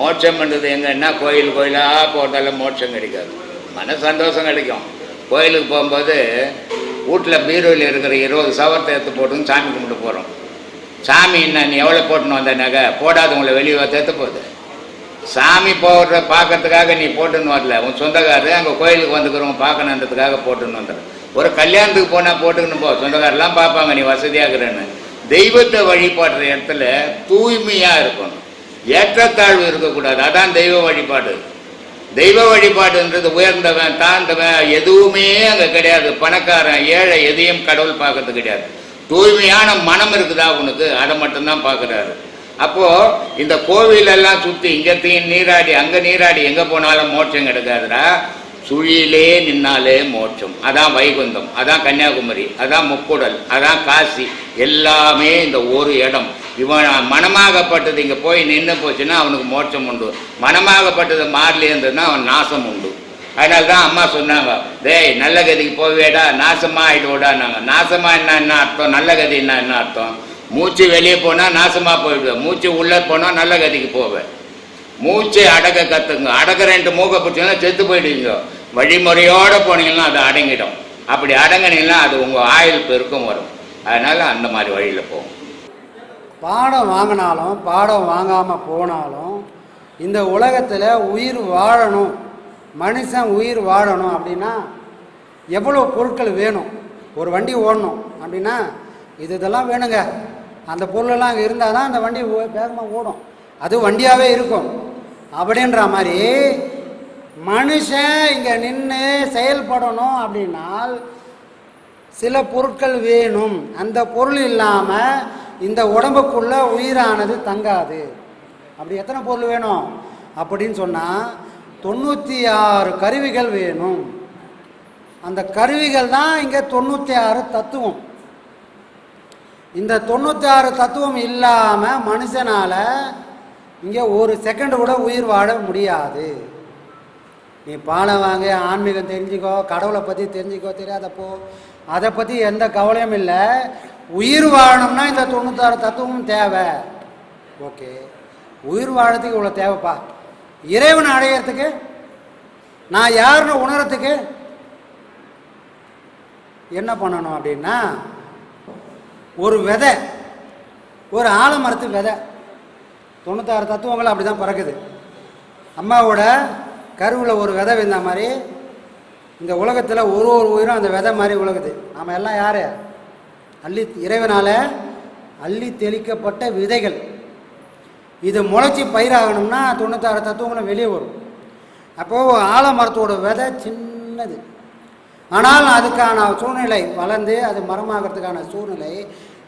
மோட்சம் பண்ணுறது எங்கன்னா கோயில் கோயிலாக போட்டாலும் மோட்சம் கிடைக்காது. மன சந்தோஷம் கிடைக்கும். கோயிலுக்கு போகும்போது வீட்டில் பீரோவில் இருக்கிற இருபது சவரத்தை எடுத்து போட்டுன்னு சாமி கும்பிட்டு போகிறோம் சாமி என்ன நீ எவ்வளோ போட்டுன்னு வந்த நகை? போடாதவங்களை வெளியே தேத்து போகுது சாமி போடுற பார்க்கறதுக்காக நீ போட்டுன்னு வரல. உன் சொந்தக்காரரு அங்கே கோயிலுக்கு வந்துக்கிறவங்க பார்க்கணுன்றதுக்காக போட்டுன்னு வந்துடுற ஒரு கல்யாணத்துக்கு போனால் போட்டுக்கின்னு போ. சொந்தக்காரெல்லாம் பார்ப்பாங்க நீ வசதியாக இருக்கிறேன்னு. தெய்வத்தை வழிபாடுற இடத்துல தூய்மையாக இருக்கணும். ஏற்றத்தாழ்வு இருக்கக்கூடாது. அதான் தெய்வ வழிபாடு. தெய்வ வழிபாடுன்றது உயர்ந்தவன் தாழ்ந்தவன் எதுவுமே அங்கே கிடையாது. பணக்காரன் ஏழை எதையும் கடவுள் பார்க்கறது கிடையாது. தூய்மையான மனம் இருக்குதா உனக்கு? அதை மட்டும்தான் பார்க்குறாரு. அப்போ இந்த கோவிலெல்லாம் சுற்றி இங்கத்தையும் நீராடி அங்கே நீராடி எங்கே போனாலும் மோட்சம் கிடைக்காதுடா. சுழியிலே நின்னாலே மோட்சம். அதான் வைகுந்தம் அதான் கன்னியாகுமரி அதான் முக்குடல் அதான் காசி. எல்லாமே இந்த ஒரு இடம். இவன் மனமாகப்பட்டது இங்கே போய் நின்று போச்சுன்னா அவனுக்கு மோட்சம் உண்டு. மனமாகப்பட்டது மாறலே இருந்ததுன்னா அவன் நாசம் உண்டு. அதனால தான் அம்மா சொன்னாங்க டேய் நல்ல கதிக்கு போவேடா நாசமா ஆயிடுவோடான்னாங்க நாசமாக என்ன என்ன அர்த்தம்? நல்ல கதின்னா என்ன அர்த்தம்? மூச்சு வெளியே போனால் நாசமாக போயிடுவேன். மூச்சு உள்ளே போனால் நல்ல கதிக்கு போவேன். மூச்சை அடக்க கற்றுங்க அடக்க ரெண்டு மூக்கை பிடிச்சிங்கன்னா செத்து போயிடுவீங்க. வழிமுறையோடு போனீங்கன்னா அது அடங்கிடும். அப்படி அடங்கினீங்கன்னா அது உங்கள் ஆயுள் பெருக்கம் வரும். அதனால அந்த மாதிரி வழியில் போகும் பாடம் வாங்கினாலும் பாடம் வாங்காமல் போனாலும் இந்த உலகத்தில் உயிர் வாழணும் மனுஷன் உயிர் வாழணும் அப்படின்னா எவ்வளோ பொருட்கள் வேணும்? ஒரு வண்டி ஓடணும் அப்படின்னா இது இதெல்லாம் வேணுங்க. அந்த பொருளெல்லாம் அங்கே இருந்தால் தான் அந்த வண்டி வேகமாக ஓடும். அது வண்டியாகவே இருக்கும். அப்படின்ற மாதிரி மனுஷன் இங்கே நின்று செயல்படணும் அப்படின்னால் சில பொருட்கள் வேணும். அந்த பொருள் இல்லாமல் இந்த உடம்புக்குள்ள உயிரானது தங்காது. அப்படி எத்தனை பொருள் வேணும்? அப்படின்னு சொன்னால் தொண்ணூற்றி ஆறு கருவிகள் வேணும். அந்த கருவிகள் தான் இங்கே தொண்ணூற்றி ஆறு தத்துவம். இந்த தொண்ணூற்றி ஆறு தத்துவம் இல்லாமல் மனுஷனால் இங்கே ஒரு செகண்ட் கூட உயிர் வாழ முடியாது. நீ பானை வாங்க ஆன்மீகம் தெரிஞ்சுக்கோ கடவுளை பற்றி தெரிஞ்சுக்கோ தெரியாதப்போ அதை பற்றி எந்த கவலையும் இல்லை. உயிர் வாழணும்னா இந்த தொண்ணூத்தாறு தத்துவமும் தேவை. ஓகே. உயிர் வாழறதுக்கு இவ்வளோ தேவைப்பா. இறைவனை அடையிறதுக்கு நான் யாருன்னு உணரத்துக்கு என்ன பண்ணணும் அப்படின்னா ஒரு விதை ஒரு ஆலமரத்து விதை. தொண்ணூத்தாறு தத்துவங்கள் அப்படி தான் பிறக்குது. அம்மாவோட கருவில் ஒரு விதை விழுந்த மாதிரி இந்த உலகத்தில் ஒரு ஒரு உயிரும் அந்த விதை மாதிரி உலகுது. நாம் எல்லாம் யார்? அள்ளி இறைவனால் அள்ளி தெளிக்கப்பட்ட விதைகள். இது முளைச்சி பயிராகணும்னா தொண்ணூத்தாறு தத்துவங்களும் வெளியே வரும். அப்போது ஆலமரத்தோட விதை சின்னது. ஆனால் அதுக்கான சூழ்நிலை வளர்ந்து அது மரமாகிறதுக்கான சூழ்நிலை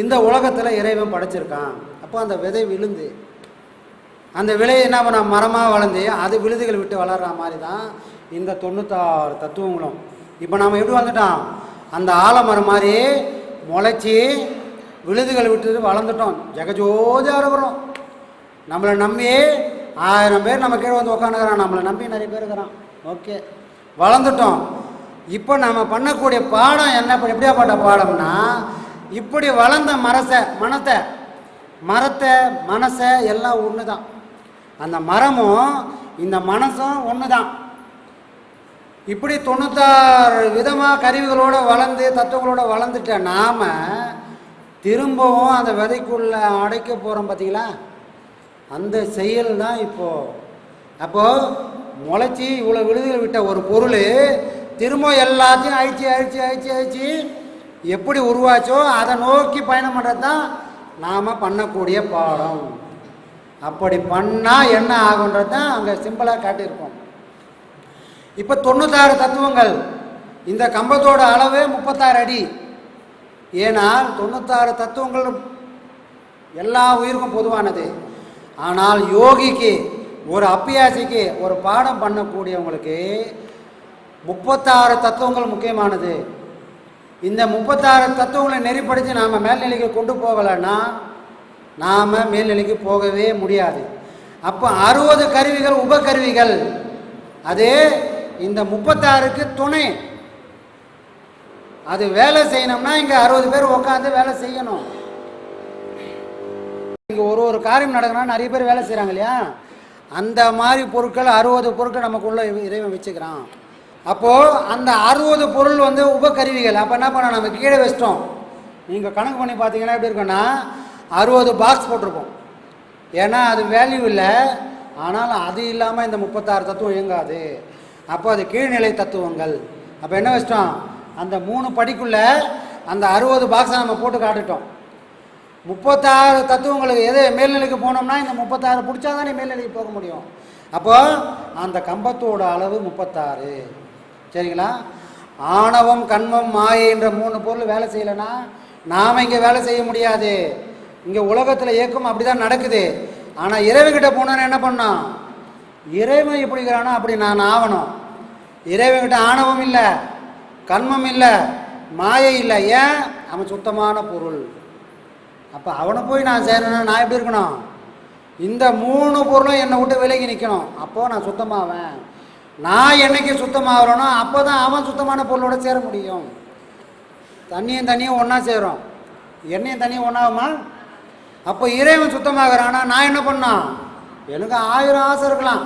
இந்த உலகத்தில் இறைவன் படைச்சிருக்கான். அப்போ அந்த விதை விழுந்து அந்த விலையை என்ன பண்ண மரமாக வளர்ந்து அது விழுதுகள் விட்டு வளர்கிற மாதிரி தான் இந்த தொண்ணூத்தாறு தத்துவங்களும். இப்போ நாம் எப்படி வந்துட்டோம் அந்த ஆலமரம் மாதிரி முளைச்சி விழுதுகள் விட்டு வளர்ந்துட்டோம். ஜெகஜோதியாக இருக்கிறோம் நம்மளை நம்பி ஆயிரம் பேர் நம்ம கீழே வந்து உட்காந்துக்கிறான் நம்மளை நம்பி நிறைய பேர் இருக்கிறான். ஓகே. வளர்ந்துட்டோம். இப்போ நம்ம பண்ணக்கூடிய பாடம் என்ன? எப்படியா எப்படியாப்பட்ட பாடம்னா இப்படி வளர்ந்த மரசை மனத்தை மரத்தை மனசை எல்லாம் ஒன்று தான் அந்த மரமும் இந்த மனசும் ஒன்று தான் இப்படி தொண்ணூத்தாறு விதமாக கருவிகளோடு வளர்ந்து தத்துவங்களோட வளர்ந்துட்ட நாம் திரும்பவும் அந்த விதைக்குள்ளே அடைக்க போகிறோம் பார்த்தீங்களா அந்த செயல் தான் இப்போது அப்போது முளைச்சி இவ்வளோ விழுதில் விட்ட ஒரு பொருள் திரும்ப எல்லாத்தையும் அழிச்சு அழிச்சு அழிச்சு அழிச்சு எப்படி உருவாச்சோ அதை நோக்கி பயணம் பண்ணுறது தான் நாம் பண்ணக்கூடிய பாடம். அப்படி பண்ணால் என்ன ஆகுன்றது தான் அங்கே சிம்பிளாக காட்டியிருக்கோம். இப்போ தொண்ணூத்தாறு தத்துவங்கள். இந்த கம்பத்தோட அளவே முப்பத்தாறு அடி. ஏனால் தொண்ணூத்தாறு தத்துவங்கள் எல்லா உயிருக்கும் பொதுவானது. ஆனால் யோகிக்கு ஒரு அப்பியாசிக்கு ஒரு பாடம் பண்ணக்கூடியவங்களுக்கு முப்பத்தாறு தத்துவங்கள் முக்கியமானது. இந்த முப்பத்தாறு தத்துவங்களை நெறிப்படுத்தி நாம் மேல்நிலைக்கு கொண்டு போகலைன்னா நாம் மேல்நிலைக்கு போகவே முடியாது. அப்போ அறுபது கருவிகள் உபகருவிகள் அது இந்த முப்பத்தாறுக்கு துணை. அது வேலை செய்யணும்னா இங்கே அறுபது பேர் உட்காந்து வேலை செய்யணும். இங்கே ஒரு ஒரு காரியம் நடக்கணும்னா நிறைய பேர் வேலை செய்கிறாங்க இல்லையா? அந்த மாதிரி பொருட்கள் அறுபது பொருட்கள் நமக்குள்ளே இறைவன் வச்சுக்கிறான். அப்போது அந்த அறுபது பொருள் வந்து உபகருவிகள். அப்போ என்ன பண்ணோம் நம்ம கீழே வச்சிட்டோம். நீங்கள் கணக்கு பண்ணி பார்த்தீங்கன்னா எப்படி இருக்குன்னா அறுபது பாக்ஸ் போட்டிருப்போம். ஏன்னா அது வேல்யூ இல்லை. ஆனாலும் அது இல்லாமல் இந்த முப்பத்தாறு தத்துவம் இயங்காது. அப்போ அது கீழ்நிலை தத்துவங்கள். அப்போ என்ன வச்சிட்டோம்? அந்த மூணு படிக்குள்ள அந்த அறுபது பாக்ஸை நம்ம போட்டு காட்டுட்டோம். முப்பத்தாறு தத்துவங்களுக்கு எது? மேல்நிலைக்கு போனோம்னா இந்த முப்பத்தாறு பிடிச்சா தானே மேல்நிலைக்கு போக முடியும். அப்போ அந்த கம்பத்தோட அளவு முப்பத்தாறு. சரிங்களா? ஆணவம் கண்மம் மாயை என்ற மூணு பொருள் வேலை செய்யலைன்னா நாம் இங்கே வேலை செய்ய முடியாது. இங்கே உலகத்தில் இயக்கம் அப்படி தான் நடக்குது. ஆனால் இரவுகிட்ட போனோன்னு என்ன பண்ணோம்? இறைவன் எப்படிங்கிறானோ அப்படி நான் ஆகணும் இறைவன்கிட்ட ஆணவம் இல்லை கண்மம் இல்லை மாயை இல்லை. ஏன்? அவன் சுத்தமான பொருள். அப்போ அவனை போய் நான் சேரணும் நான் எப்படி இருக்கணும்? இந்த மூணு பொருளும் என்னை விட்டு விலகி நிற்கணும் அப்போது நான் சுத்தமாவேன். நான் என்னைக்கு சுத்தமாகறனோ அப்போ தான் அவன் சுத்தமான பொருளோட சேர முடியும். தண்ணியும் தண்ணியும் ஒன்றா சேரும். எண்ணெயும் தண்ணியும் ஒன்றாகுமா அப்போ இறைவன் சுத்தமாகறானா? நான் என்ன பண்ணான் எனக்கு ஆயிரம் ஆசை இருக்கலாம்.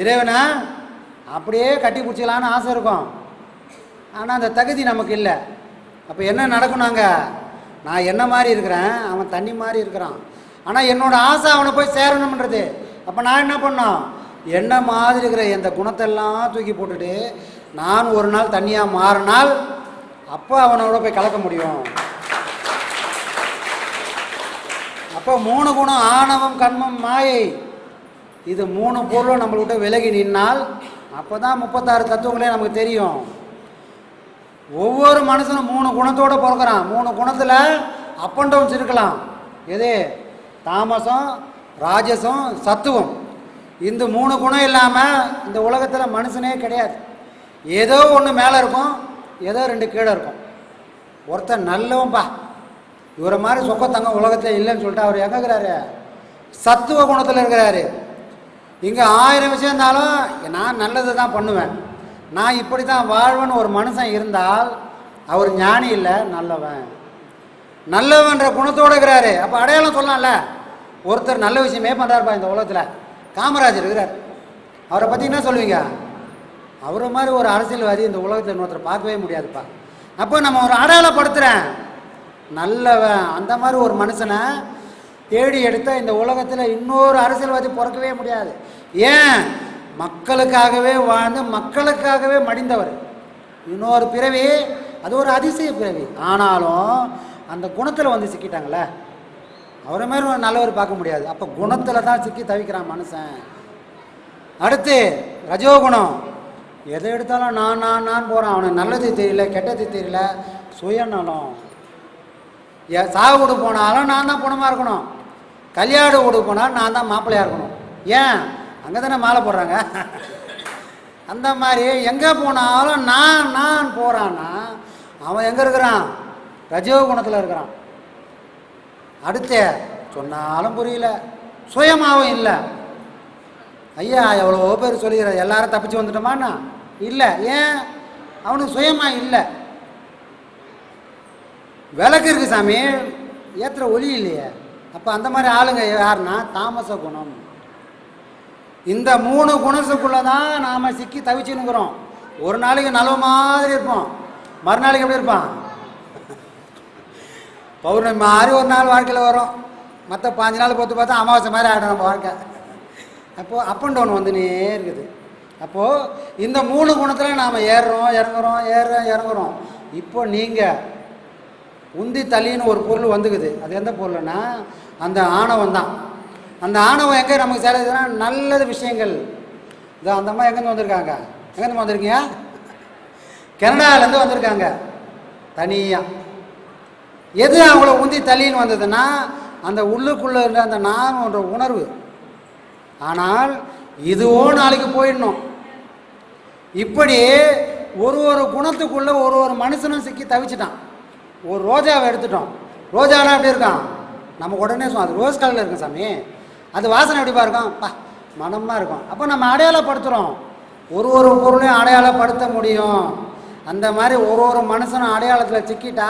இறைவனை அப்படியே கட்டி பிடிச்சிக்கலான்னு ஆசை இருக்கும். ஆனால் அந்த தகுதி நமக்கு இல்லை. அப்போ என்ன நடக்கும் நாங்கள் நான் என்ன மாதிரி இருக்கிறேன்? அவன் தண்ணி மாதிரி இருக்கிறான். ஆனால் என்னோட ஆசை அவனை போய் சேரணும்ன்றது. அப்போ நான் என்ன பண்ணோம்? என்ன மாதிரி இருக்கிற இந்த குணத்தெல்லாம் தூக்கி போட்டுட்டு நான் ஒரு நாள் தண்ணியாக மாறினால் அப்போ அவனோட போய் கலக்க முடியும். அப்போ மூணு குணம் ஆணவம் கண்மம் மாயை. இது மூணு பொருளும் நம்மள்கிட்ட விலகி நின்னால் அப்போ தான் முப்பத்தாறு தத்துவங்களே நமக்கு தெரியும். ஒவ்வொரு மனுஷனும் மூணு குணத்தோடு பிறக்கிறான். மூணு குணத்தில் அப் அண்ட் டவுன்ஸ் இருக்கலாம். எது? தாமசம் ராஜசம் சத்துவம். இந்த மூணு குணம் இல்லாமல் இந்த உலகத்தில் மனுஷனே கிடையாது. ஏதோ ஒன்று மேலே இருக்கும் ஏதோ ரெண்டு கீழே இருக்கும். ஒருத்தன் நல்லவன்பா. இவரை மாதிரி சொக்கத்தங்க உலகத்தில் இல்லைன்னு சொல்லிட்டு அவர் எங்கே இருக்கிறாரு? சத்துவ குணத்தில் இருக்கிறாரு. இங்கே ஆயிரம் விஷயம் இருந்தாலும் நான் நல்லது தான் பண்ணுவேன். நான் இப்படி தான் வாழ்வேன்னு ஒரு மனுஷன் இருந்தால் அவர் ஞானி இல்லை நல்லவன். நல்லவன்ற குணத்தோடு இருக்கிறாரு. அப்போ அடையாளம் சொல்லலாம்ல. ஒருத்தர் நல்ல விஷயமே பண்ணுறாருப்பா இந்த உலகத்தில். காமராஜர் இருக்கிறார். அவரை பற்றி என்ன சொல்லுவீங்க? அவரை மாதிரி ஒரு அரசியல்வாதி இந்த உலகத்தில் இன்னொருத்தர் பார்க்கவே முடியாதுப்பா. அப்போ நம்ம ஒரு அடையாளப்படுத்துகிறேன் நல்லவன். அந்த மாதிரி ஒரு மனுஷனை தேடி எடுத்தால் இந்த உலகத்தில் இன்னொரு அரசியல்வாதி பிறக்கவே முடியாது. ஏன்? மக்களுக்காகவே வாழ்ந்து மக்களுக்காகவே மடிந்தவர். இன்னொரு பிறவி அது ஒரு அதிசய பிறவி. ஆனாலும் அந்த குணத்தில் வந்து சிக்கிட்டாங்களே அவரை மாதிரி ஒரு நல்லவர் பார்க்க முடியாது. அப்போ குணத்தில் தான் சிக்கி தவிக்கிறான் மனுஷன். அடுத்து ரஜோகுணம். எதை எடுத்தாலும் நான் நான் நான் போகிறான் அவனுக்கு நல்லது தெரியல கெட்டது தெரியல சுயநலம். சாவு வீடு போனாலும் நான் தான் பொணமாக இருக்கணும். கல்யாண வீடு போனாலும் நான் தான் மாப்பிள்ளையாக இருக்கணும். ஏன்? அங்கே தானே மாலை போடுறாங்க. அந்த மாதிரி எங்கே போனாலும் நான் நான் போகிறான்னா அவன் எங்கே இருக்கிறான்? ரஜோகுணத்தில் இருக்கிறான். அடுத்து சொன்னாலும் புரியல. சுயமாகவும் இல்லை. ஐயா எவ்வளோ பேர் சொல்லிக்கிற எல்லாரும் தப்பிச்சு வந்துட்டோமாண்ணா இல்லை. ஏன்? அவனுக்கு சுயமாக இல்லை. விளக்கு இருக்கு சாமி. ஏற்றுற ஒலி இல்லையே. அப்போ அந்த மாதிரி ஆளுங்க யாருன்னா தாமச குணம். இந்த மூணு குணத்துக்குள்ளே தான் நாம் சிக்கி தவிச்சுனுங்கிறோம் ஒரு நாளைக்கு நல்ல மாதிரி இருப்போம். மறுநாளைக்கு எப்படி இருப்பான்? பௌர்ணமி மாதிரி ஒரு நாள் வாழ்க்கையில் வரும். மற்ற பாஞ்சு நாள் பொறுத்து பார்த்தா அமாவாசை மாதிரி ஆகிடும் நம்ம வாழ்க்கை. அப்போது அப் அண்ட் டவுன் வந்துனே இருக்குது. அப்போது இந்த மூணு குணத்தில் நாம் ஏறுறோம் இறங்குறோம் ஏறுறோம் இறங்குறோம். இப்போ நீங்கள் உந்தி தள்ளின்னு ஒரு பொருள் வந்துக்குது. அது எந்த பொருள்னா அந்த ஆணவம் தான். அந்த ஆணவம் எங்கே நமக்கு சேருதுன்னா நல்லது விஷயங்கள். இதோ அந்த அம்மா எங்கேருந்து வந்திருக்காங்க? எங்கேருந்து வந்திருக்கீங்க? கனடாவிலேருந்து வந்திருக்காங்க. தனியாக எது அவங்கள உந்தி தள்ளின்னு வந்ததுன்னா அந்த உள்ளுக்குள்ளே இருந்த அந்த நான்ன்ற உணர்வு. ஆனால் இதுவோ நாளைக்கு போயிடணும். இப்படி ஒரு ஒரு குணத்துக்குள்ளே ஒரு ஒரு மனுஷனும் சிக்கி தவிச்சிட்டான். ஒரு ரோஜாவை எடுத்துட்டோம். ரோஜானா எப்படி இருக்கான்? நம்ம உடனே சொன்னோம் அது ரோஸ் கலரில் இருக்கும் சாமி. அது வாசனை எப்படிப்பா இருக்கும் பா மனமாக இருக்கும். அப்போ நம்ம அடையாளப்படுத்துகிறோம் ஒரு ஒரு பொருளையும் அடையாளப்படுத்த முடியும். அந்த மாதிரி ஒரு ஒரு மனுஷனும் அடையாளத்தில் சிக்கிட்டா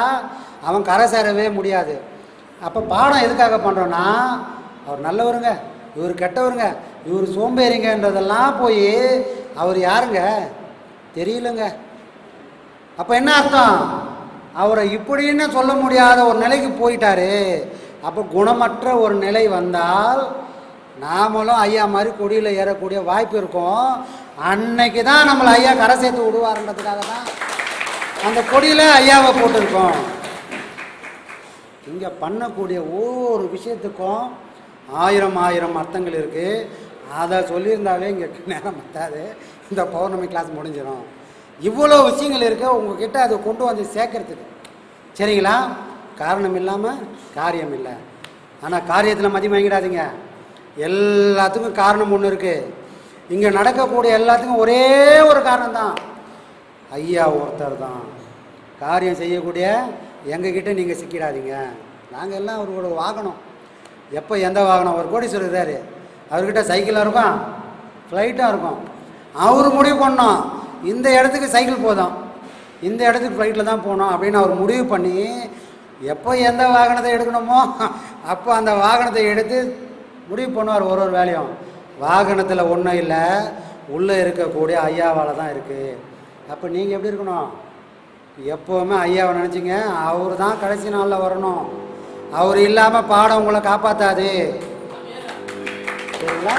அவன் கரை சேரவே முடியாது. அப்போ பாடம் எதுக்காக பண்ணுறோன்னா அவர் நல்லவருங்க இவர் கெட்டவருங்க இவர் சோம்பேறிங்கன்றதெல்லாம் போய் அவர் யாருங்க? தெரியலங்க. அப்போ என்ன அர்த்தம்? அவரை இப்படின்னு சொல்ல முடியாத ஒரு நிலைக்கு போயிட்டாரு. அப்போ குணமற்ற ஒரு நிலை வந்தால் நாமளும் ஐயா மாதிரி கொடியில் ஏறக்கூடிய வாய்ப்பு இருக்கும். அன்னைக்கு தான் நம்மளை ஐயா கரை சேர்த்து விடுவாருன்றதுக்காக தான் அந்த கொடியில் ஐயாவை போட்டிருக்கோம். இங்கே பண்ணக்கூடிய ஒவ்வொரு விஷயத்துக்கும் ஆயிரம் ஆயிரம் அர்த்தங்கள் இருக்குது அதை சொல்லியிருந்தாலே இங்கே நேரம் பத்தாது. இந்த பௌர்ணமி கிளாஸ் முடிஞ்சிடும் இவ்வளோ விஷயங்கள் இருக்கு உங்ககிட்ட அதை கொண்டு வந்து சேர்க்கறதுக்கு. சரிங்களா? காரணம் இல்லாமல் காரியம் இல்லை. ஆனால் காரியத்தில் மதியம் வாங்கிடாதீங்க. எல்லாத்துக்கும் காரணம் ஒன்று இருக்குது இங்கே நடக்கக்கூடிய எல்லாத்துக்கும் ஒரே ஒரு காரணம் தான். ஐயா ஒருத்தர் தான். காரியம் செய்யக்கூடிய எங்ககிட்ட நீங்கள் சிக்கிடாதீங்க. நாங்கள் எல்லாம் அவரோட வாகனம். எப்போ எந்த வாகனம்? ஒரு கோடீஸ்வரர் இருக்காரு அவர்கிட்ட சைக்கிளாக இருக்கும்? ஃப்ளைட்டாக இருக்கும். அவர் முடிவு பண்ணோம் இந்த இடத்துக்கு சைக்கிள் போதும். இந்த இடத்துக்கு ஃப்ளைட்டில் தான் போகணும் அப்படின்னு அவர் முடிவு பண்ணி எப்போ எந்த வாகனத்தை எடுக்கணுமோ அப்போ அந்த வாகனத்தை எடுத்து முடிவு பண்ணுவார் ஒரு ஒரு வேலையும். வாகனத்தில் ஒன்றும் இல்லை உள்ளே இருக்கக்கூடிய ஐயாவால் தான் இருக்குது அப்போ நீங்கள் எப்படி இருக்கணும்? எப்போவுமே ஐயாவை நினச்சிங்க அவர் தான் கடைசி நாளில் வரணும். அவர் இல்லாமல் பாடம் உங்களை காப்பாற்றாது சரிங்களா?